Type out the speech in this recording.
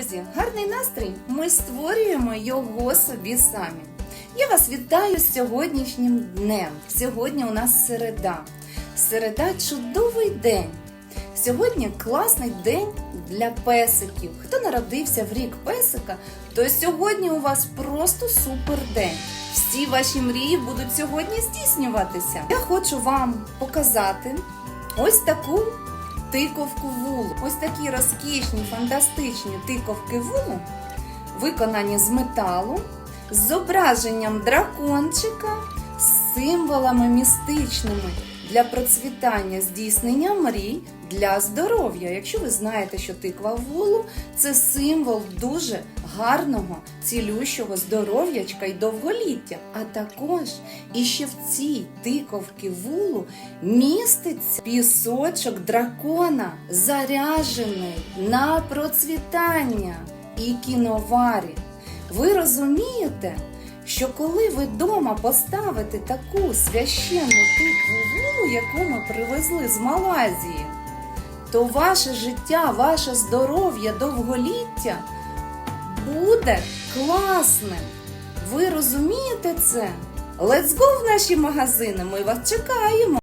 друзі, гарний настрій. Ми створюємо його собі самі. Я вас вітаю з сьогоднішнім днем. Сьогодні у нас середа. Середа чудовий день. Сьогодні класний день для песиків. Хто народився в рік песика, то сьогодні у вас просто супер день. Всі ваші мрії будуть сьогодні здійснюватися. Я хочу вам показати ось таку тиковку вулу. Ось такі розкішні, фантастичні тиковки вулу, виконані з металу, з зображенням дракончика, з символами містичними для процвітання здійснення мрій для здоров'я. Якщо ви знаєте, що тиква вулу це символ дуже гарного, цілющого здоров'ячка і довголіття. А також іще в цій тиковці вулу міститься пісочок дракона, заряжений на процвітання і кіноварі. Ви розумієте, що коли ви вдома поставите таку священну тикву вулу, яку ми привезли з Малайзії, то ваше життя, ваше здоров'я, довголіття буде класним. Ви розумієте це? Let's go в наші магазини, ми вас чекаємо.